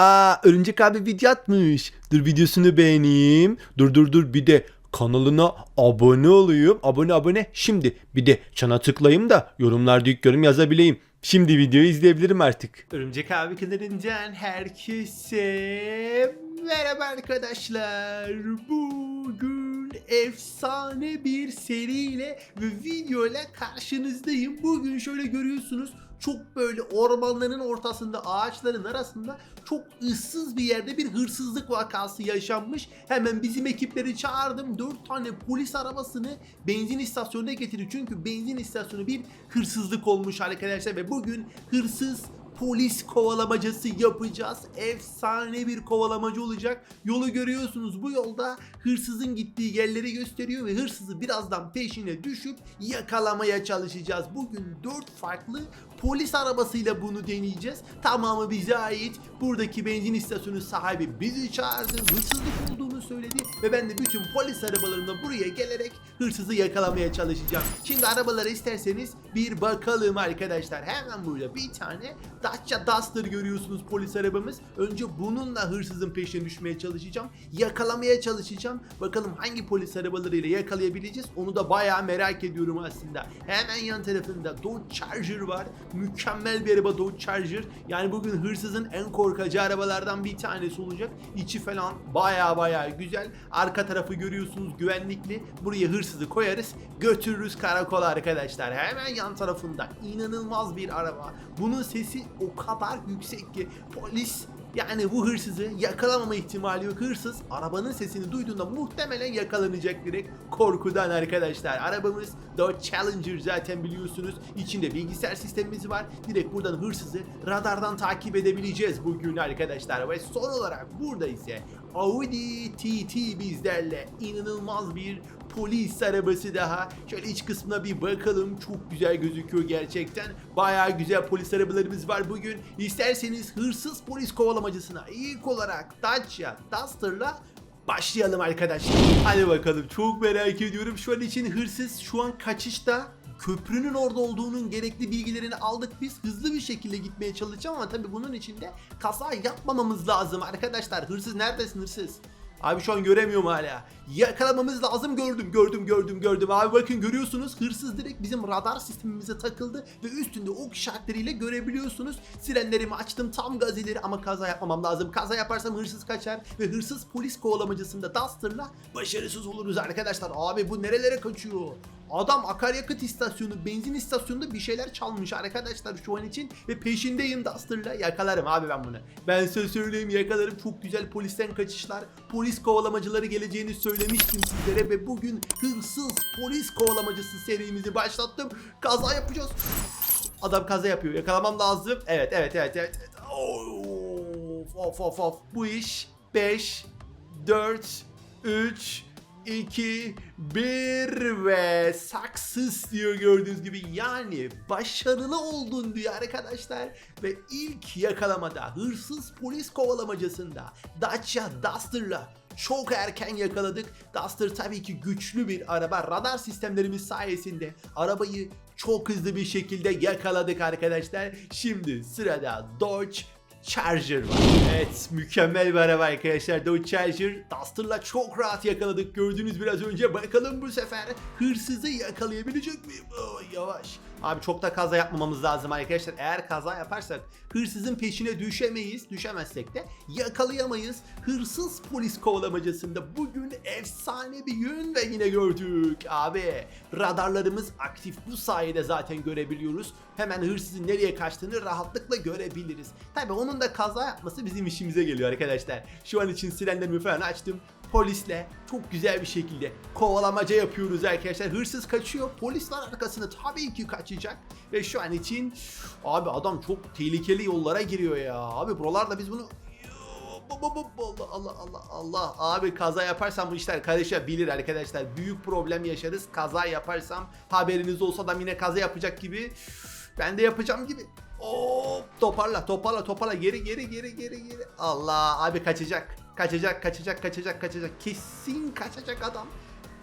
Aa Örümcek abi video atmış. Dur videosunu beğeneyim. Dur dur dur bir de kanalına abone olayım. Abone abone. Şimdi bir de çana tıklayayım da yorumlarda ilk yorum yazabileyim. Şimdi videoyu izleyebilirim artık. Örümcek abi kanalından herkese merhaba arkadaşlar. Bugün efsane bir seriyle ve videoyla karşınızdayım. Bugün şöyle görüyorsunuz çok böyle ormanların ortasında ağaçların arasında çok ıssız bir yerde bir hırsızlık vakası yaşanmış. Hemen bizim ekipleri çağırdım. 4 tane polis arabasını benzin istasyonuna getirdi. Çünkü benzin istasyonu bir hırsızlık olmuş arkadaşlar ve bugün hırsız polis kovalamacası yapacağız. Efsane bir kovalamacı olacak. Yolu görüyorsunuz. Bu yolda hırsızın gittiği yerleri gösteriyor ve hırsızı birazdan peşine düşüp yakalamaya çalışacağız. Bugün 4 farklı polis arabasıyla bunu deneyeceğiz. Tamamı bize ait. Buradaki benzin istasyonu sahibi bizi çağırdı. Hırsızlık olduğunu söyledi ve ben de bütün polis arabalarımla buraya gelerek hırsızı yakalamaya çalışacağım. Şimdi arabalara isterseniz bir bakalım arkadaşlar. Hemen burada bir tane Dacia Duster görüyorsunuz polis arabamız. Önce bununla hırsızın peşine düşmeye çalışacağım. Yakalamaya çalışacağım. Bakalım hangi polis arabalarıyla yakalayabileceğiz. Onu da bayağı merak ediyorum aslında. Hemen yan tarafında Dodge Charger var. Mükemmel bir araba Dodge Charger. Yani bugün hırsızın en korkacağı arabalardan bir tanesi olacak. İçi falan bayağı bayağı güzel. Arka tarafı görüyorsunuz güvenlikli. Buraya hırsızı koyarız. Götürürüz karakola arkadaşlar. Hemen yan tarafında inanılmaz bir araba. Bunun sesi o kadar yüksek ki polis yani bu hırsızı yakalamama ihtimali yok. Hırsız arabanın sesini duyduğunda muhtemelen yakalanacak direkt korkudan arkadaşlar. Arabamız Dodge Challenger zaten biliyorsunuz. İçinde bilgisayar sistemimiz var. Direkt buradan hırsızı radardan takip edebileceğiz bugün arkadaşlar. Ve son olarak burada ise Audi TT bizlerle inanılmaz bir polis arabası daha. Şöyle iç kısmına bir bakalım. Çok güzel gözüküyor gerçekten. Bayağı güzel polis arabalarımız var bugün. İsterseniz hırsız polis kovalamacısına ilk olarak Dacia Duster'la başlayalım arkadaşlar. Hadi bakalım çok merak ediyorum. Şu an için hırsız şu an kaçışta köprünün orada olduğunun gerekli bilgilerini aldık biz. Hızlı bir şekilde gitmeye çalışacağım ama tabii bunun için de kaza yapmamamız lazım arkadaşlar. Hırsız neredesin hırsız? Abi şu an göremiyorum hala. Yakalamamız lazım gördüm gördüm gördüm gördüm. Abi bakın görüyorsunuz hırsız direkt bizim radar sistemimize takıldı ve üstünde ok işaretleriyle görebiliyorsunuz. Sirenlerimi açtım tam gaz ileri ama kaza yapmamam lazım. Kaza yaparsam hırsız kaçar ve hırsız polis kovalamacasında Duster'la başarısız oluruz arkadaşlar. Abi bu nerelere kaçıyor? Adam akaryakıt istasyonu, benzin istasyonunda bir şeyler çalmış arkadaşlar şu an için ve peşindeyim Duster'la yakalarım abi ben bunu. Ben size söyleyeyim yakalarım çok güzel polisten kaçışlar, polis kovalamacıları geleceğini söylemiştim sizlere ve bugün hırsız polis kovalamacısı serimizi başlattım. Kaza yapacağız. Adam kaza yapıyor. Yakalamam lazım. Evet, evet, evet, evet. Of, of, of, of. Bu iş 5, 4, 3, 2, 1 ve success diyor gördüğünüz gibi yani başarılı oldun diyor arkadaşlar ve ilk yakalamada hırsız polis kovalamacasında Dacia Duster'la çok erken yakaladık. Duster tabii ki güçlü bir araba. Radar sistemlerimiz sayesinde arabayı çok hızlı bir şekilde yakaladık arkadaşlar. Şimdi sırada Dodge Charger var. Evet mükemmel bir araba arkadaşlar Dodge Charger. Duster'la çok rahat yakaladık gördünüz biraz önce. Bakalım bu sefer hırsızı yakalayabilecek miyim? Oh, yavaş. Abi çok da kaza yapmamamız lazım arkadaşlar. Eğer kaza yaparsak hırsızın peşine düşemeyiz. Düşemezsek de yakalayamayız. Hırsız polis kovalamacasında bugün efsane bir yön de yine gördük. Abi radarlarımız aktif. Bu sayede zaten görebiliyoruz. Hemen hırsızın nereye kaçtığını rahatlıkla görebiliriz. Tabi onun da kaza yapması bizim işimize geliyor arkadaşlar. Şu an için sirenlerimi falan açtım polisle çok güzel bir şekilde kovalamaca yapıyoruz arkadaşlar. Hırsız kaçıyor. Polis var arkasında tabii ki kaçacak. Ve şu an için abi adam çok tehlikeli yollara giriyor ya. Abi buralarda biz bunu Allah Allah Allah Allah abi kaza yaparsam bu işler kardeşler bilir arkadaşlar büyük problem yaşarız kaza yaparsam haberiniz olsa da yine kaza yapacak gibi ben de yapacağım gibi Hop toparla toparla toparla geri geri geri geri geri Allah abi kaçacak kaçacak kaçacak kaçacak kaçacak kesin kaçacak adam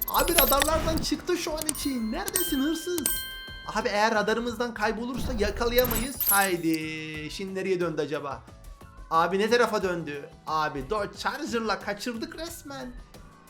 Abi radarlardan çıktı şu an için neredesin hırsız Abi eğer radarımızdan kaybolursa yakalayamayız haydi şimdi nereye döndü acaba Abi ne tarafa döndü? Abi Dodge Charger'la kaçırdık resmen.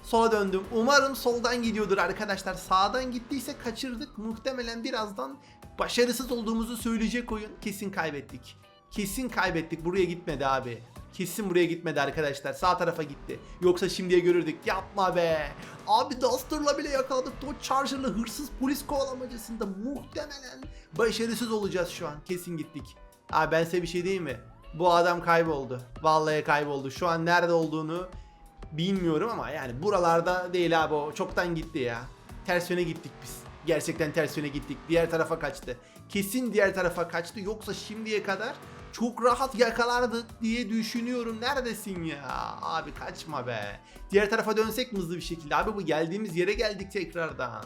Sola döndüm. Umarım soldan gidiyordur arkadaşlar. Sağdan gittiyse kaçırdık. Muhtemelen birazdan başarısız olduğumuzu söyleyecek oyun. Kesin kaybettik. Kesin kaybettik. Buraya gitmedi abi. Kesin buraya gitmedi arkadaşlar. Sağ tarafa gitti. Yoksa şimdiye görürdük. Yapma be. Abi Duster'la bile yakaladık. Dodge Charger'la hırsız polis kovalamacasında muhtemelen başarısız olacağız şu an. Kesin gittik. Abi ben size bir şey diyeyim mi? Bu adam kayboldu. Vallahi kayboldu. Şu an nerede olduğunu bilmiyorum ama yani buralarda değil abi o. Çoktan gitti ya. Ters yöne gittik biz. Gerçekten ters yöne gittik. Diğer tarafa kaçtı. Kesin diğer tarafa kaçtı. Yoksa şimdiye kadar çok rahat yakalardık diye düşünüyorum. Neredesin ya? Abi kaçma be. Diğer tarafa dönsek mi hızlı bir şekilde? Abi bu geldiğimiz yere geldik tekrardan.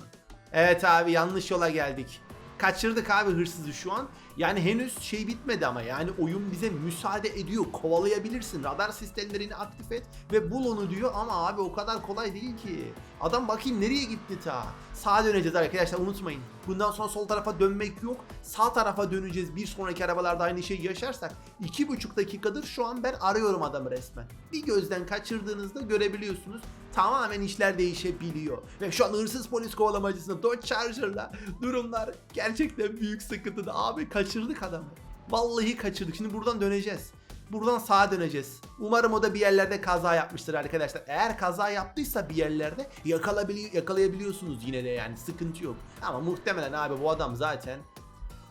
Evet abi yanlış yola geldik. Kaçırdık abi hırsızı şu an. Yani henüz şey bitmedi ama yani oyun bize müsaade ediyor. Kovalayabilirsin. Radar sistemlerini aktif et ve bul onu diyor ama abi o kadar kolay değil ki. Adam bakayım nereye gitti ta. Sağa döneceğiz arkadaşlar unutmayın. Bundan sonra sol tarafa dönmek yok. Sağ tarafa döneceğiz. Bir sonraki arabalarda aynı şeyi yaşarsak. iki buçuk dakikadır şu an ben arıyorum adamı resmen. Bir gözden kaçırdığınızda görebiliyorsunuz. Tamamen işler değişebiliyor. Ve şu an hırsız polis kovalamacısında Dodge Charger'la durumlar gerçekten büyük sıkıntıda. Abi kaçırdık adamı. Vallahi kaçırdık. Şimdi buradan döneceğiz. Buradan sağa döneceğiz. Umarım o da bir yerlerde kaza yapmıştır arkadaşlar. Eğer kaza yaptıysa bir yerlerde yakalabili yakalayabiliyorsunuz yine de yani sıkıntı yok. Ama muhtemelen abi bu adam zaten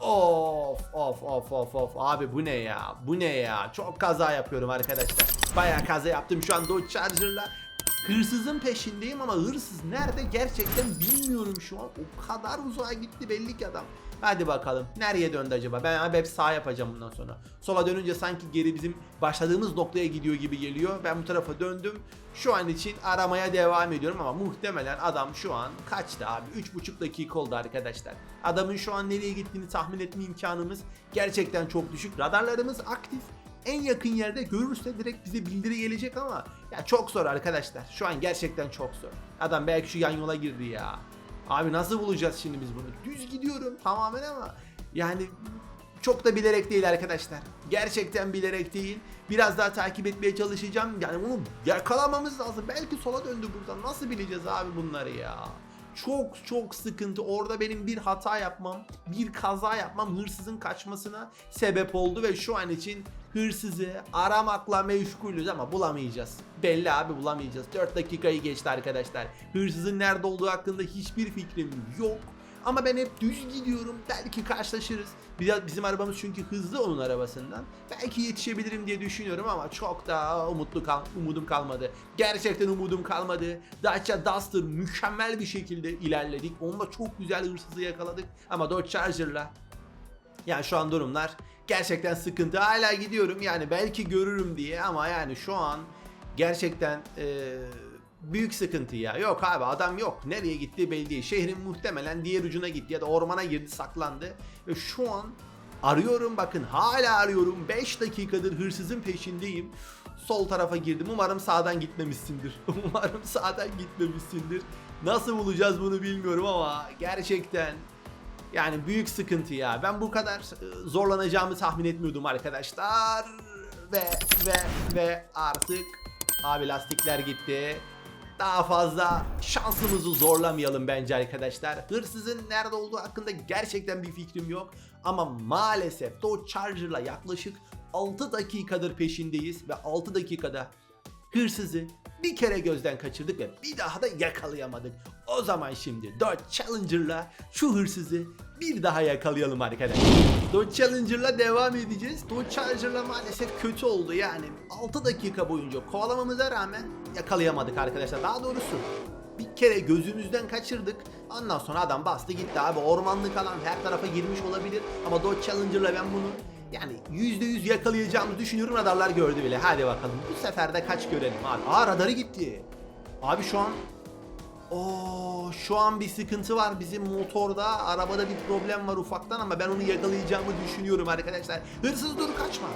Of of of of of abi bu ne ya bu ne ya çok kaza yapıyorum arkadaşlar Bayağı kaza yaptım şu an Dodge Charger'la Hırsızın peşindeyim ama hırsız nerede gerçekten bilmiyorum şu an o kadar uzağa gitti belli ki adam Hadi bakalım. Nereye döndü acaba? Ben hep sağ yapacağım bundan sonra. Sola dönünce sanki geri bizim başladığımız noktaya gidiyor gibi geliyor. Ben bu tarafa döndüm. Şu an için aramaya devam ediyorum ama muhtemelen adam şu an kaçtı abi? 3,5 dakika oldu arkadaşlar. Adamın şu an nereye gittiğini tahmin etme imkanımız gerçekten çok düşük. Radarlarımız aktif. En yakın yerde görürse direkt bize bildiri gelecek ama ya çok zor arkadaşlar. Şu an gerçekten çok zor. Adam belki şu yan yola girdi ya. Abi nasıl bulacağız şimdi biz bunu? Düz gidiyorum tamamen ama yani çok da bilerek değil arkadaşlar. Gerçekten bilerek değil. Biraz daha takip etmeye çalışacağım. Yani bunu yakalamamız lazım. Belki sola döndü buradan. Nasıl bileceğiz abi bunları ya? Çok çok sıkıntı. Orada benim bir hata yapmam, bir kaza yapmam hırsızın kaçmasına sebep oldu ve şu an için hırsızı aramakla meşgulüz ama bulamayacağız. Belli abi bulamayacağız. 4 dakikayı geçti arkadaşlar. Hırsızın nerede olduğu hakkında hiçbir fikrim yok. Ama ben hep düz gidiyorum. Belki karşılaşırız. Bizim arabamız çünkü hızlı onun arabasından. Belki yetişebilirim diye düşünüyorum ama çok da umutlu kal umudum kalmadı. Gerçekten umudum kalmadı. Dacia Duster mükemmel bir şekilde ilerledik. Onunla çok güzel hırsızı yakaladık. Ama Dodge Charger'la yani şu an durumlar gerçekten sıkıntı. Hala gidiyorum yani belki görürüm diye ama yani şu an gerçekten eee, büyük sıkıntı ya. Yok abi adam yok. Nereye gitti belli değil. Şehrin muhtemelen diğer ucuna gitti ya da ormana girdi saklandı. Ve şu an arıyorum bakın hala arıyorum. 5 dakikadır hırsızın peşindeyim. Sol tarafa girdim. Umarım sağdan gitmemişsindir. Umarım sağdan gitmemişsindir. Nasıl bulacağız bunu bilmiyorum ama gerçekten yani büyük sıkıntı ya. Ben bu kadar e, zorlanacağımı tahmin etmiyordum arkadaşlar. Ve ve ve artık abi lastikler gitti. Daha fazla şansımızı zorlamayalım bence arkadaşlar. Hırsızın nerede olduğu hakkında gerçekten bir fikrim yok. Ama maalesef Dodge Charger'la yaklaşık 6 dakikadır peşindeyiz ve 6 dakikada hırsızı bir kere gözden kaçırdık ve bir daha da yakalayamadık. O zaman şimdi Dodge Challenger'la şu hırsızı bir daha yakalayalım arkadaşlar. Dodge Challenger'la devam edeceğiz. Dodge Challenger'la maalesef kötü oldu yani. 6 dakika boyunca kovalamamıza rağmen yakalayamadık arkadaşlar. Daha doğrusu bir kere gözümüzden kaçırdık. Ondan sonra adam bastı gitti abi. Ormanlık alan her tarafa girmiş olabilir. Ama Dodge Challenger'la ben bunu yani %100 yakalayacağımı düşünüyorum. Radarlar gördü bile. Hadi bakalım. Bu sefer de kaç görelim abi. Aa radarı gitti. Abi şu an Oo, şu an bir sıkıntı var bizim motorda. Arabada bir problem var ufaktan ama ben onu yakalayacağımı düşünüyorum arkadaşlar. Hırsız dur kaçma.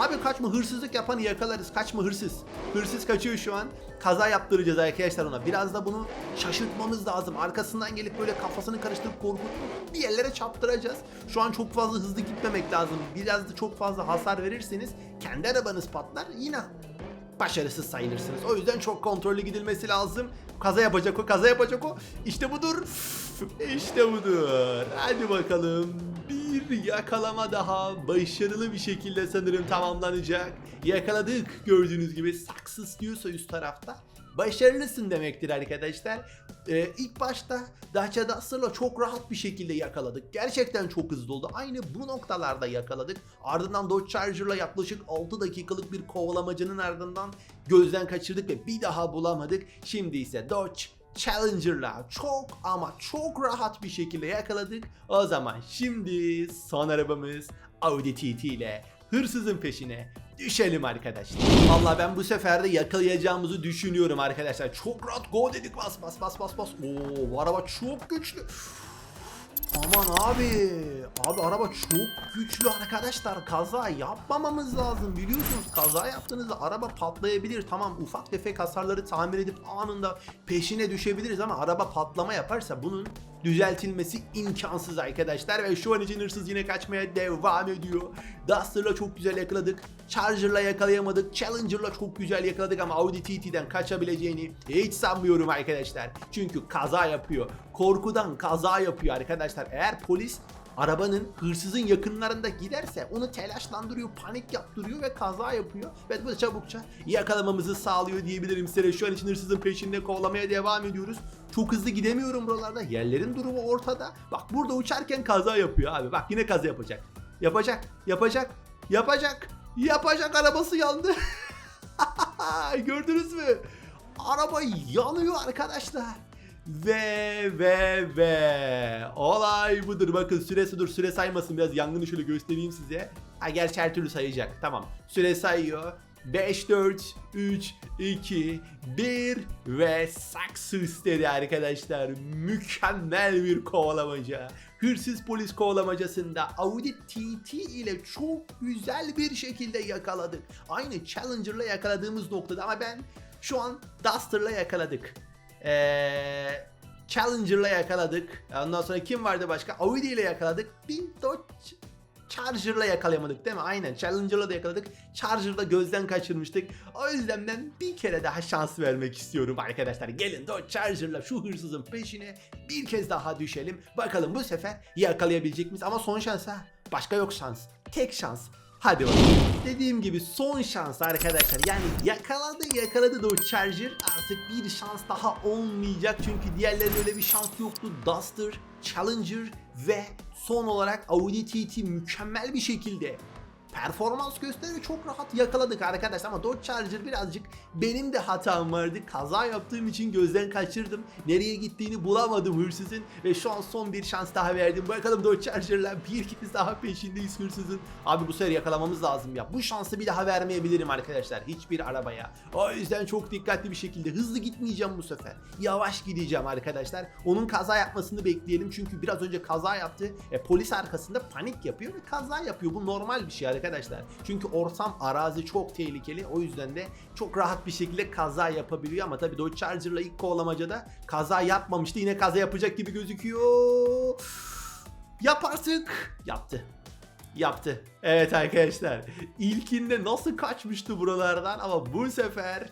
Abi kaçma hırsızlık yapanı yakalarız. Kaçma hırsız. Hırsız kaçıyor şu an. Kaza yaptıracağız arkadaşlar ona. Biraz da bunu şaşırtmamız lazım. Arkasından gelip böyle kafasını karıştırıp korkutup bir yerlere çarptıracağız. Şu an çok fazla hızlı gitmemek lazım. Biraz da çok fazla hasar verirseniz kendi arabanız patlar yine başarısız sayılırsınız. O yüzden çok kontrollü gidilmesi lazım. Kaza yapacak o, kaza yapacak o. İşte budur. İşte budur. Hadi bakalım. Bir yakalama daha başarılı bir şekilde sanırım tamamlanacak. Yakaladık gördüğünüz gibi saksı diyorsa üst tarafta. Başarılısın demektir arkadaşlar. Ee, ilk başta Dacia Duster'la çok rahat bir şekilde yakaladık. Gerçekten çok hızlı oldu. Aynı bu noktalarda yakaladık. Ardından Dodge Charger'la yaklaşık 6 dakikalık bir kovalamacanın ardından gözden kaçırdık ve bir daha bulamadık. Şimdi ise Dodge Challenger'la çok ama çok rahat bir şekilde yakaladık. O zaman şimdi son arabamız Audi TT ile hırsızın peşine düşelim arkadaşlar. Valla ben bu sefer de yakalayacağımızı düşünüyorum arkadaşlar. Çok rahat go dedik bas bas bas bas bas. Oo bu araba çok güçlü. Aman abi. Abi araba çok güçlü arkadaşlar. Kaza yapmamamız lazım. Biliyorsunuz kaza yaptığınızda araba patlayabilir. Tamam ufak tefek hasarları tamir edip anında peşine düşebiliriz ama araba patlama yaparsa bunun düzeltilmesi imkansız arkadaşlar ve şu an için hırsız yine kaçmaya devam ediyor. Duster'la çok güzel yakaladık. Charger'la yakalayamadık. Challenger'la çok güzel yakaladık ama Audi TT'den kaçabileceğini hiç sanmıyorum arkadaşlar. Çünkü kaza yapıyor. Korkudan kaza yapıyor arkadaşlar. Eğer polis arabanın hırsızın yakınlarında giderse onu telaşlandırıyor, panik yaptırıyor ve kaza yapıyor. Ve bu çabukça yakalamamızı sağlıyor diyebilirim size. Şu an için hırsızın peşinde kovalamaya devam ediyoruz. Çok hızlı gidemiyorum buralarda. Yerlerin durumu ortada. Bak burada uçarken kaza yapıyor abi. Bak yine kaza yapacak. Yapacak, yapacak, yapacak, yapacak arabası yandı. Gördünüz mü? Araba yanıyor arkadaşlar. Ve ve ve olay budur. Bakın süresi dur süre saymasın biraz yangını şöyle göstereyim size. Ha gerçi her türlü sayacak. Tamam. Süre sayıyor. 5 4 3 2 1 ve saksı istedi arkadaşlar. Mükemmel bir kovalamaca. Hırsız polis kovalamacasında Audi TT ile çok güzel bir şekilde yakaladık. Aynı Challenger'la yakaladığımız noktada ama ben şu an Duster'la yakaladık. Ee, Challenger'la yakaladık. Ondan sonra kim vardı başka? Audi ile yakaladık. Bir Dodge Charger'la yakalayamadık değil mi? Aynen Challenger'la da yakaladık. Charger'da gözden kaçırmıştık. O yüzden ben bir kere daha şans vermek istiyorum arkadaşlar. Gelin Dodge Charger'la şu hırsızın peşine bir kez daha düşelim. Bakalım bu sefer yakalayabilecek miyiz? Ama son şans ha. Başka yok şans. Tek şans. Hadi bakalım. Dediğim gibi son şans arkadaşlar. Yani yakaladı yakaladı da Charger. Artık bir şans daha olmayacak. Çünkü diğerlerinde öyle bir şans yoktu. Duster, Challenger ve son olarak Audi TT mükemmel bir şekilde performans gösteri çok rahat yakaladık arkadaşlar ama Dodge Charger birazcık benim de hatam vardı. Kaza yaptığım için gözden kaçırdım. Nereye gittiğini bulamadım hırsızın ve şu an son bir şans daha verdim. Bakalım Dodge Charger'la bir kez daha peşindeyiz hırsızın. Abi bu sefer yakalamamız lazım ya. Bu şansı bir daha vermeyebilirim arkadaşlar hiçbir arabaya. O yüzden çok dikkatli bir şekilde hızlı gitmeyeceğim bu sefer. Yavaş gideceğim arkadaşlar. Onun kaza yapmasını bekleyelim çünkü biraz önce kaza yaptı. E, polis arkasında panik yapıyor ve kaza yapıyor. Bu normal bir şey arkadaşlar. Çünkü ortam arazi çok tehlikeli. O yüzden de çok rahat bir şekilde kaza yapabiliyor ama tabii Dodge Charger'la ilk kovalamacada kaza yapmamıştı. Yine kaza yapacak gibi gözüküyor. Yap artık. Yaptı. Yaptı. Evet arkadaşlar. İlkinde nasıl kaçmıştı buralardan ama bu sefer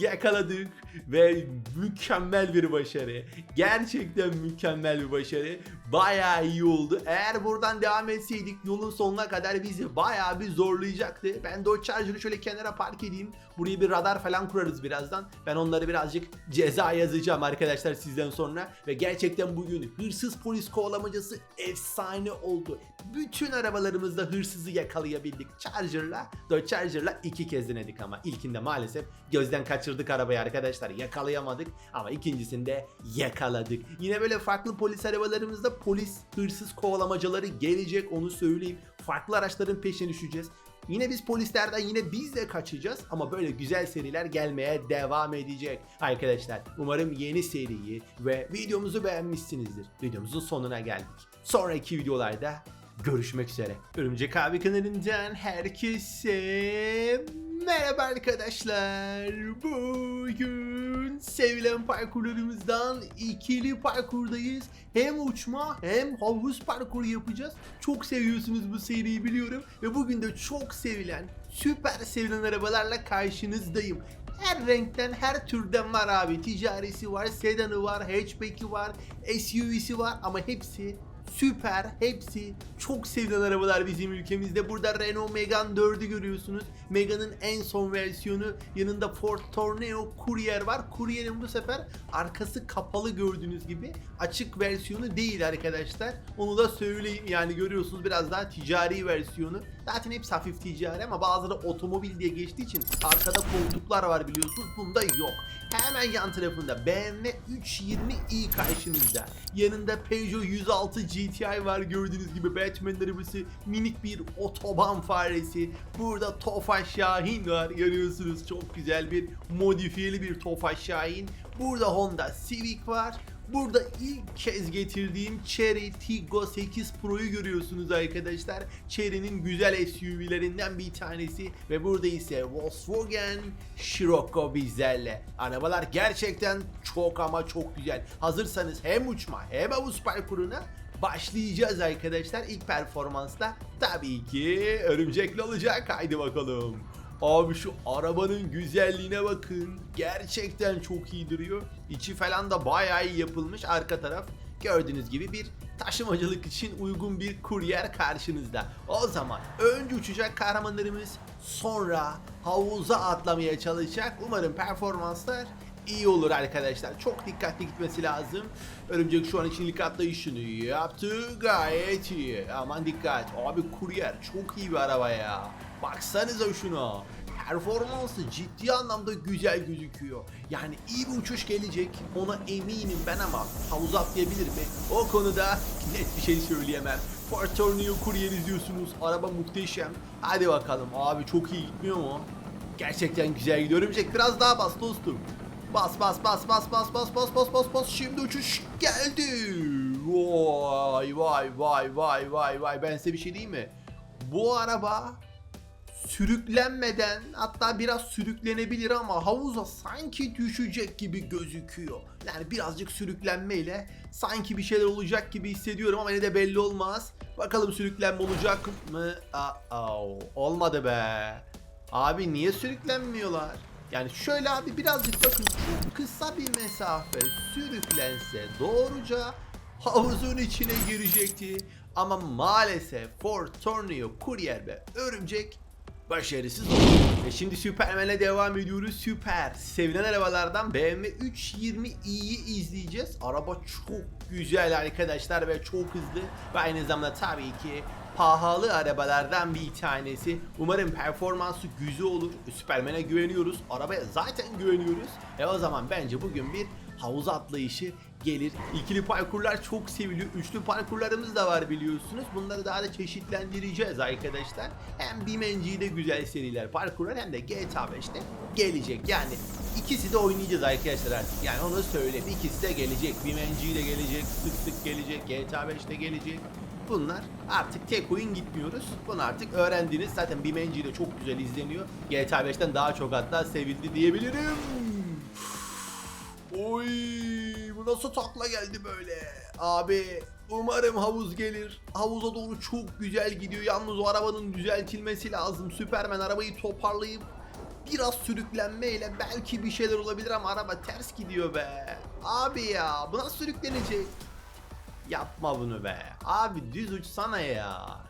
yakaladık ve mükemmel bir başarı. Gerçekten mükemmel bir başarı. Bayağı iyi oldu. Eğer buradan devam etseydik yolun sonuna kadar bizi bayağı bir zorlayacaktı. Ben Dodge Charger'ı şöyle kenara park edeyim. Buraya bir radar falan kurarız birazdan. Ben onları birazcık ceza yazacağım arkadaşlar sizden sonra. Ve gerçekten bugün hırsız polis kovalamacası efsane oldu. Bütün arabalarımızda hırsızı yakalayabildik. Charger'la, Dodge Charger'la iki kez denedik ama ilkinde maalesef gözden kaçırdık arabayı arkadaşlar. Yakalayamadık ama ikincisinde yakaladık. Yine böyle farklı polis arabalarımızda polis hırsız kovalamacaları gelecek onu söyleyeyim. Farklı araçların peşine düşeceğiz. Yine biz polislerden yine biz de kaçacağız ama böyle güzel seriler gelmeye devam edecek. Arkadaşlar umarım yeni seriyi ve videomuzu beğenmişsinizdir. Videomuzun sonuna geldik. Sonraki videolarda görüşmek üzere. Örümcek abi kanalından herkese merhaba arkadaşlar. Bugün sevilen parkurlarımızdan ikili parkurdayız. Hem uçma hem havuz parkuru yapacağız. Çok seviyorsunuz bu seriyi biliyorum ve bugün de çok sevilen süper sevilen arabalarla karşınızdayım. Her renkten, her türden var abi. Ticarisi var, sedanı var, hatchback'i var, SUV'si var ama hepsi süper, hepsi çok sevilen arabalar bizim ülkemizde. Burada Renault Megane 4'ü görüyorsunuz. Megane'ın en son versiyonu. Yanında Ford Tourneo Courier var. Courier'in bu sefer arkası kapalı gördüğünüz gibi. Açık versiyonu değil arkadaşlar. Onu da söyleyeyim. Yani görüyorsunuz biraz daha ticari versiyonu. Zaten hepsi hafif ticari ama bazıları otomobil diye geçtiği için arkada koltuklar var biliyorsunuz. Bunda yok. Hemen yan tarafında BMW 320i karşınızda. Yanında Peugeot 106 GTI var gördüğünüz gibi Batman arabası minik bir otoban faresi. Burada Tofaş Şahin var görüyorsunuz çok güzel bir modifiyeli bir Tofaş Şahin. Burada Honda Civic var. Burada ilk kez getirdiğim Chery Tiggo 8 Pro'yu görüyorsunuz arkadaşlar. Chery'nin güzel SUV'lerinden bir tanesi ve burada ise Volkswagen Scirocco bizlerle. Arabalar gerçekten çok ama çok güzel. Hazırsanız hem uçma hem havuz parkuruna başlayacağız arkadaşlar. İlk performansta tabii ki örümcekli olacak. Haydi bakalım. Abi şu arabanın güzelliğine bakın. Gerçekten çok iyi duruyor. İçi falan da bayağı iyi yapılmış. Arka taraf gördüğünüz gibi bir taşımacılık için uygun bir kuryer karşınızda. O zaman önce uçacak kahramanlarımız sonra havuza atlamaya çalışacak. Umarım performanslar iyi olur arkadaşlar. Çok dikkatli gitmesi lazım. Örümcek şu an için ilk atlayışını yaptı. Gayet iyi. Aman dikkat. Abi kuryer çok iyi bir araba ya. Baksanıza şuna. Performansı ciddi anlamda güzel gözüküyor. Yani iyi bir uçuş gelecek. Ona eminim ben ama havuza atlayabilir mi? O konuda net bir şey söyleyemem. Ford Tourneo kuryer izliyorsunuz. Araba muhteşem. Hadi bakalım. Abi çok iyi gitmiyor mu? Gerçekten güzel gidiyor. Örümcek biraz daha bas dostum. Bas bas bas bas bas bas bas bas bas bas şimdi uçuş geldi. Vay vay vay vay vay vay ben size bir şey diyeyim mi? Bu araba sürüklenmeden hatta biraz sürüklenebilir ama havuza sanki düşecek gibi gözüküyor. Yani birazcık sürüklenmeyle sanki bir şeyler olacak gibi hissediyorum ama yine de belli olmaz. Bakalım sürüklenme olacak mı? Aa, olmadı be. Abi niye sürüklenmiyorlar? Yani şöyle abi birazcık bakın çok kısa bir mesafe sürüklense doğruca havuzun içine girecekti. Ama maalesef Ford Tourneo Courier ve Örümcek başarısız oldu. Ve şimdi Superman'e devam ediyoruz. Süper. Sevilen arabalardan BMW 320i'yi izleyeceğiz. Araba çok güzel arkadaşlar ve çok hızlı. Ve aynı zamanda tabii ki pahalı arabalardan bir tanesi. Umarım performansı güzel olur. Superman'e güveniyoruz. Arabaya zaten güveniyoruz. E o zaman bence bugün bir havuz atlayışı gelir. İkili parkurlar çok seviliyor. Üçlü parkurlarımız da var biliyorsunuz. Bunları daha da çeşitlendireceğiz arkadaşlar. Hem BeamNG'de güzel seriler parkurlar hem de GTA 5'te gelecek. Yani ikisi de oynayacağız arkadaşlar artık. Yani onu söyleyeyim. İkisi de gelecek. De gelecek. Sık sık gelecek. GTA 5'te gelecek. Bunlar artık tek oyun gitmiyoruz. Bunu artık öğrendiniz. Zaten BeamNG de çok güzel izleniyor. GTA 5'ten daha çok hatta sevildi diyebilirim. Oy nasıl takla geldi böyle? Abi umarım havuz gelir. Havuza doğru çok güzel gidiyor. Yalnız o arabanın düzeltilmesi lazım. Süpermen arabayı toparlayıp biraz sürüklenmeyle belki bir şeyler olabilir ama araba ters gidiyor be. Abi ya bu nasıl sürüklenecek? Yapma bunu be. Abi düz uçsana ya.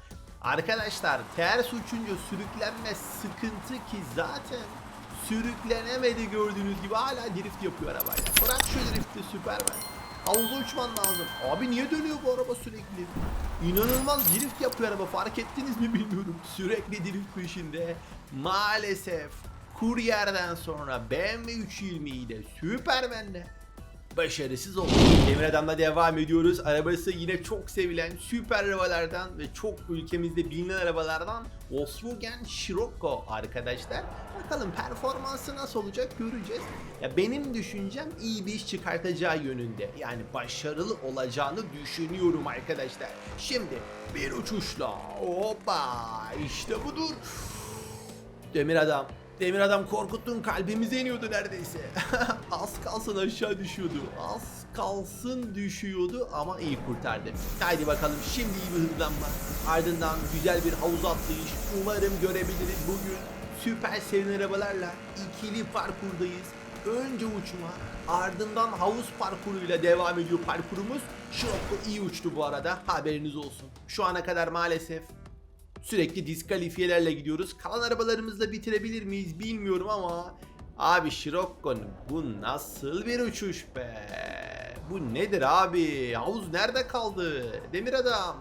Arkadaşlar ters uçunca sürüklenme sıkıntı ki zaten sürüklenemedi gördüğünüz gibi hala drift yapıyor arabayla. Bırak şu drifti Süpermen. Havuza uçman lazım. Abi niye dönüyor bu araba sürekli? İnanılmaz drift yapıyor araba fark ettiniz mi bilmiyorum. Sürekli drift peşinde. Maalesef kuryerden sonra BMW 320'yi de Süpermen'le başarısız oldu. Demir Adam'la devam ediyoruz. Arabası yine çok sevilen süper arabalardan ve çok ülkemizde bilinen arabalardan Volkswagen Scirocco arkadaşlar. Bakalım performansı nasıl olacak göreceğiz. Ya benim düşüncem iyi bir iş çıkartacağı yönünde. Yani başarılı olacağını düşünüyorum arkadaşlar. Şimdi bir uçuşla hoppa işte budur. Demir Adam Demir adam korkuttun kalbimize iniyordu neredeyse. Az kalsın aşağı düşüyordu. Az kalsın düşüyordu ama iyi kurtardı. Haydi bakalım şimdi iyi bir hızlanma. Ardından güzel bir havuz atlayış. Umarım görebiliriz bugün. Süper serin arabalarla ikili parkurdayız. Önce uçma, ardından havuz parkuruyla devam ediyor parkurumuz. Şirokko iyi uçtu bu arada. Haberiniz olsun. Şu ana kadar maalesef Sürekli diskalifiyelerle gidiyoruz. Kalan arabalarımızla bitirebilir miyiz bilmiyorum ama Abi Scirocco'nun bu nasıl bir uçuş be? Bu nedir abi? Havuz nerede kaldı? Demir adam.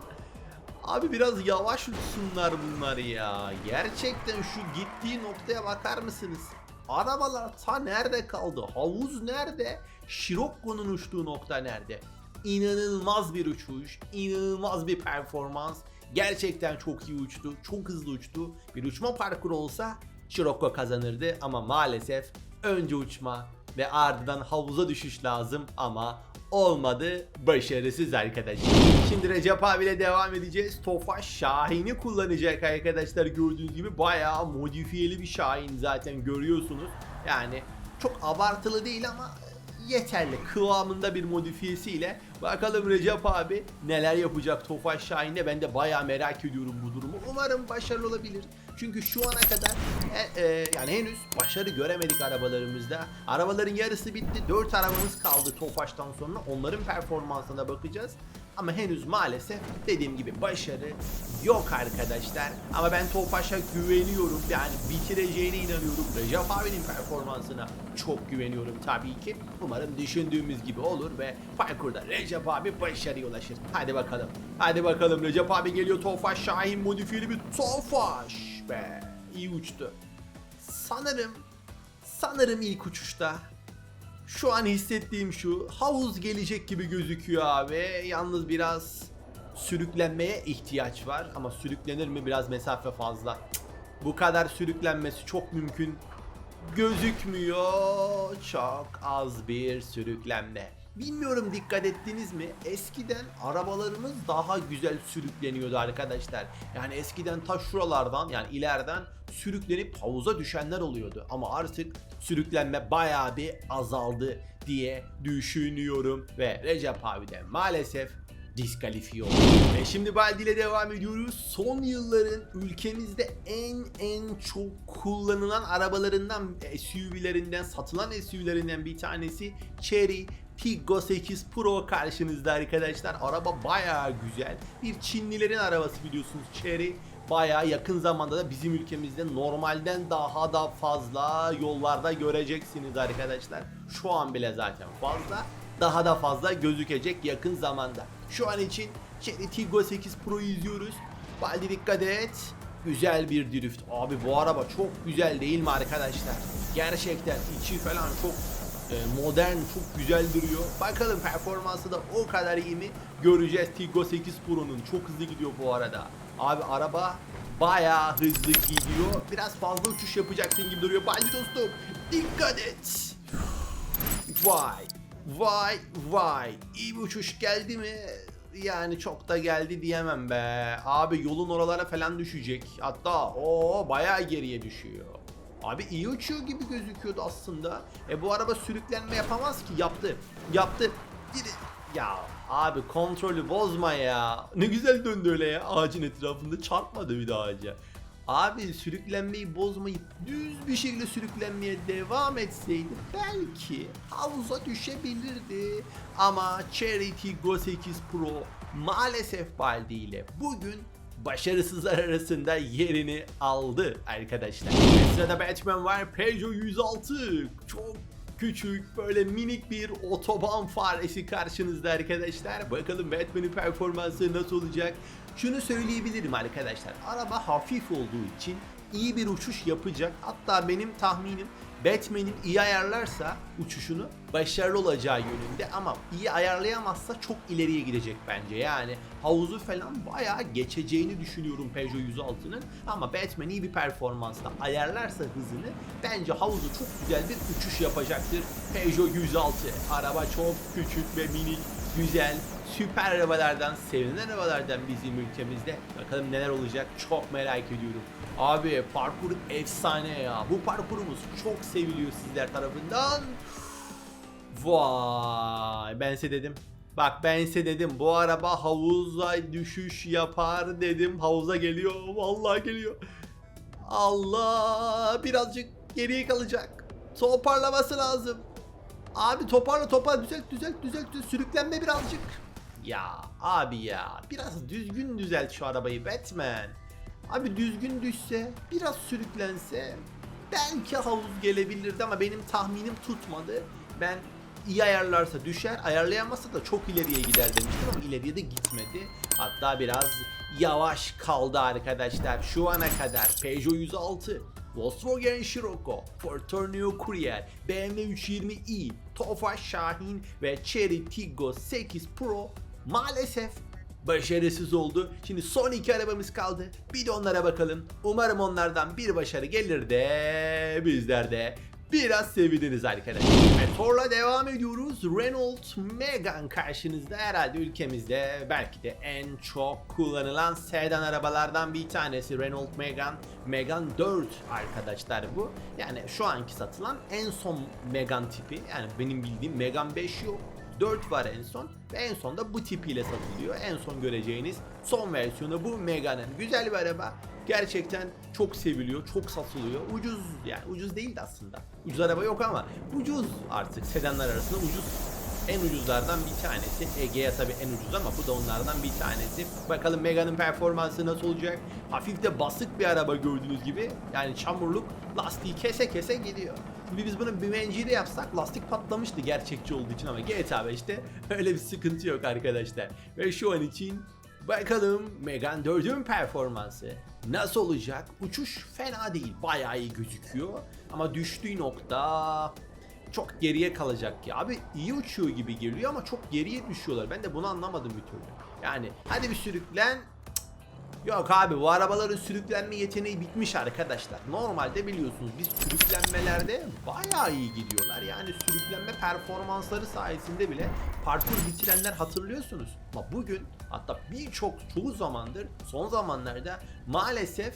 Abi biraz yavaş uçsunlar bunlar ya. Gerçekten şu gittiği noktaya bakar mısınız? Arabalar ta nerede kaldı? Havuz nerede? Scirocco'nun uçtuğu nokta nerede? İnanılmaz bir uçuş, inanılmaz bir performans. Gerçekten çok iyi uçtu, çok hızlı uçtu. Bir uçma parkuru olsa Scirocco kazanırdı ama maalesef önce uçma ve ardından havuza düşüş lazım ama olmadı başarısız arkadaşlar. Şimdi Recep abiyle devam edeceğiz. Tofaş Şahin'i kullanacak arkadaşlar gördüğünüz gibi bayağı modifiyeli bir Şahin zaten görüyorsunuz. Yani çok abartılı değil ama yeterli kıvamında bir modifiyesiyle bakalım Recep abi neler yapacak Tofaş Şahin'de ben de bayağı merak ediyorum bu durumu. Umarım başarılı olabilir. Çünkü şu ana kadar e, e, yani henüz başarı göremedik arabalarımızda. Arabaların yarısı bitti. 4 arabamız kaldı Tofaş'tan sonra. Onların performansına bakacağız. Ama henüz maalesef dediğim gibi başarı yok arkadaşlar. Ama ben Tofaş'a güveniyorum. Yani bitireceğine inanıyorum. Recep abinin performansına çok güveniyorum tabii ki. Umarım düşündüğümüz gibi olur ve parkurda Recep abi başarıya ulaşır. Hadi bakalım. Hadi bakalım Recep abi geliyor Tofaş Şahin modifiyeli bir Tofaş be. İyi uçtu. Sanırım sanırım ilk uçuşta şu an hissettiğim şu havuz gelecek gibi gözüküyor abi. Yalnız biraz sürüklenmeye ihtiyaç var ama sürüklenir mi biraz mesafe fazla. Bu kadar sürüklenmesi çok mümkün gözükmüyor. Çok az bir sürüklenme. Bilmiyorum dikkat ettiniz mi? Eskiden arabalarımız daha güzel sürükleniyordu arkadaşlar. Yani eskiden ta şuralardan yani ileriden sürüklenip havuza düşenler oluyordu. Ama artık sürüklenme bayağı bir azaldı diye düşünüyorum. Ve Recep abi de maalesef diskalifiye oldu. Ve şimdi Baldi ile devam ediyoruz. Son yılların ülkemizde en en çok kullanılan arabalarından, SUV'lerinden, satılan SUV'lerinden bir tanesi Chery Tiggo 8 Pro karşınızda arkadaşlar. Araba bayağı güzel. Bir Çinlilerin arabası biliyorsunuz Chery. Bayağı yakın zamanda da bizim ülkemizde normalden daha da fazla yollarda göreceksiniz arkadaşlar. Şu an bile zaten fazla. Daha da fazla gözükecek yakın zamanda. Şu an için Chery Tiggo 8 Pro'yu izliyoruz. Baldi dikkat et. Güzel bir drift. Abi bu araba çok güzel değil mi arkadaşlar? Gerçekten içi falan çok modern, çok güzel duruyor. Bakalım performansı da o kadar iyi mi? Göreceğiz Tiggo 8 Pro'nun. Çok hızlı gidiyor bu arada. Abi araba bayağı hızlı gidiyor. Biraz fazla uçuş yapacaksın gibi duruyor. Baldi dostum dikkat et. Vay, vay, vay. İyi bir uçuş geldi mi? Yani çok da geldi diyemem be. Abi yolun oralara falan düşecek. Hatta o bayağı geriye düşüyor. Abi iyi uçuyor gibi gözüküyordu aslında. E bu araba sürüklenme yapamaz ki. Yaptı. Yaptı. Gidi. Ya abi kontrolü bozma ya. Ne güzel döndü öyle ya. Ağacın etrafında çarpmadı bir de ağaca. Abi sürüklenmeyi bozmayıp düz bir şekilde sürüklenmeye devam etseydi belki havuza düşebilirdi. Ama Cherry Tiggo 8 Pro maalesef Baldi ile bugün başarısızlar arasında yerini aldı arkadaşlar. Ve sırada Batman var Peugeot 106. Çok küçük böyle minik bir otoban faresi karşınızda arkadaşlar. Bakalım Batman'in performansı nasıl olacak? Şunu söyleyebilirim arkadaşlar. Araba hafif olduğu için iyi bir uçuş yapacak. Hatta benim tahminim Batman'in iyi ayarlarsa uçuşunu başarılı olacağı yönünde ama iyi ayarlayamazsa çok ileriye gidecek bence. Yani havuzu falan bayağı geçeceğini düşünüyorum Peugeot 106'nın ama Batman iyi bir performansla ayarlarsa hızını bence havuzu çok güzel bir uçuş yapacaktır. Peugeot 106 araba çok küçük ve minik güzel, süper arabalardan, sevilen arabalardan bizim ülkemizde. Bakalım neler olacak çok merak ediyorum. Abi parkur efsane ya. Bu parkurumuz çok seviliyor sizler tarafından. Vay ben size dedim. Bak ben size dedim bu araba havuza düşüş yapar dedim. Havuza geliyor. Vallahi geliyor. Allah birazcık geriye kalacak. Toparlaması lazım. Abi toparla toparla düzelt düzelt düzelt düzelt sürüklenme birazcık. Ya abi ya biraz düzgün düzelt şu arabayı Batman. Abi düzgün düşse biraz sürüklense belki havuz gelebilirdi ama benim tahminim tutmadı. Ben iyi ayarlarsa düşer ayarlayamazsa da çok ileriye gider demiştim ama ileriye de gitmedi. Hatta biraz yavaş kaldı arkadaşlar şu ana kadar Peugeot 106 Volkswagen Scirocco, Ford Tourneo Courier, BMW 320i, Tofaş Şahin ve Chery Tiggo 8 Pro maalesef başarısız oldu. Şimdi son iki arabamız kaldı. Bir de onlara bakalım. Umarım onlardan bir başarı gelir de bizler de biraz seviniriz arkadaşlar. Ve Thor'la devam ediyoruz. Renault Megane karşınızda herhalde ülkemizde belki de en çok kullanılan sedan arabalardan bir tanesi Renault Megane. Megane 4 arkadaşlar bu. Yani şu anki satılan en son Megane tipi. Yani benim bildiğim Megane 5 yok. 4 var en son ve en son da bu tipiyle satılıyor. En son göreceğiniz son versiyonu bu Megane'ın. Güzel bir araba. Gerçekten çok seviliyor, çok satılıyor. Ucuz yani ucuz değil de aslında. Ucuz araba yok ama ucuz artık sedanlar arasında ucuz. En ucuzlardan bir tanesi. Egea tabii en ucuz ama bu da onlardan bir tanesi. Bakalım Megane'ın performansı nasıl olacak? Hafif de basık bir araba gördüğünüz gibi. Yani çamurluk lastiği kese kese gidiyor. Biz bunu BMW'de yapsak lastik patlamıştı gerçekçi olduğu için ama GTA 5'te öyle bir sıkıntı yok arkadaşlar. Ve şu an için bakalım Megane 4'ün performansı nasıl olacak? Uçuş fena değil, bayağı iyi gözüküyor. Ama düştüğü nokta çok geriye kalacak ya. Abi iyi uçuyor gibi geliyor ama çok geriye düşüyorlar. Ben de bunu anlamadım bir türlü. Yani hadi bir sürüklen, Yok abi bu arabaların sürüklenme yeteneği bitmiş arkadaşlar. Normalde biliyorsunuz biz sürüklenmelerde bayağı iyi gidiyorlar. Yani sürüklenme performansları sayesinde bile parkur bitirenler hatırlıyorsunuz. Ama bugün hatta birçok çoğu zamandır son zamanlarda maalesef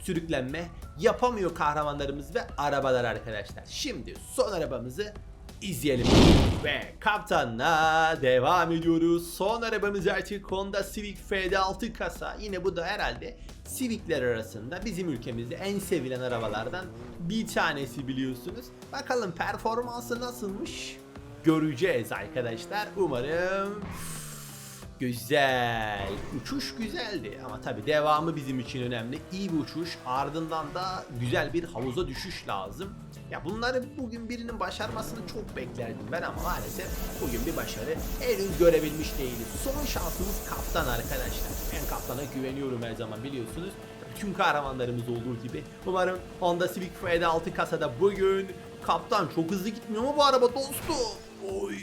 sürüklenme yapamıyor kahramanlarımız ve arabalar arkadaşlar. Şimdi son arabamızı izleyelim. Ve kaptanla devam ediyoruz. Son arabamız artık Honda Civic FD6 kasa. Yine bu da herhalde Civic'ler arasında bizim ülkemizde en sevilen arabalardan bir tanesi biliyorsunuz. Bakalım performansı nasılmış? Göreceğiz arkadaşlar. Umarım Güzel. Uçuş güzeldi ama tabi devamı bizim için önemli. İyi bir uçuş ardından da güzel bir havuza düşüş lazım. Ya bunları bugün birinin başarmasını çok beklerdim ben ama maalesef bugün bir başarı henüz görebilmiş değiliz. Son şansımız kaptan arkadaşlar. Ben kaptana güveniyorum her zaman biliyorsunuz. Tüm kahramanlarımız olduğu gibi. Umarım Honda Civic FD6 kasada bugün kaptan çok hızlı gitmiyor mu bu araba dostum? Oy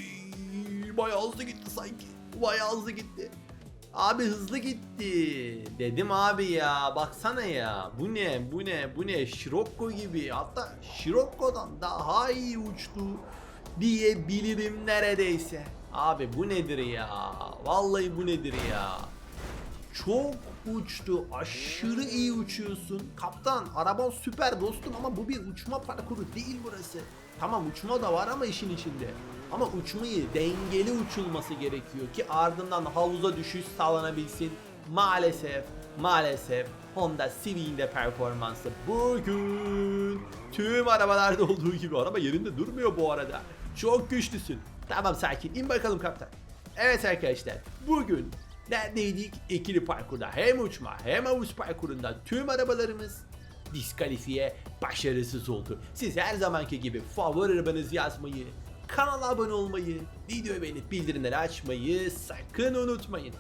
bayağı hızlı gitti sanki. Bayağı hızlı gitti. Abi hızlı gitti. Dedim abi ya baksana ya. Bu ne bu ne bu ne Scirocco gibi. Hatta Scirocco'dan daha iyi uçtu diyebilirim neredeyse. Abi bu nedir ya? Vallahi bu nedir ya? Çok uçtu. Aşırı iyi uçuyorsun. Kaptan araban süper dostum ama bu bir uçma parkuru değil burası. Tamam uçma da var ama işin içinde. Ama uçmayı dengeli uçulması gerekiyor ki ardından havuza düşüş sağlanabilsin. Maalesef, maalesef Honda Civic'in de performansı bugün tüm arabalarda olduğu gibi araba yerinde durmuyor bu arada. Çok güçlüsün. Tamam sakin in bakalım kaptan. Evet arkadaşlar bugün neredeydik ikili parkurda hem uçma hem havuz parkurunda tüm arabalarımız diskalifiye başarısız oldu. Siz her zamanki gibi favori arabanızı yazmayı, kanala abone olmayı, videoyu beğenip bildirimleri açmayı sakın unutmayın.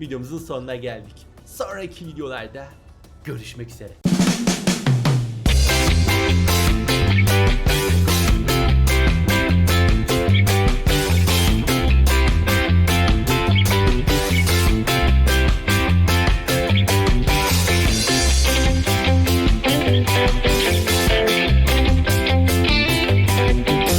Videomuzun sonuna geldik. Sonraki videolarda görüşmek üzere.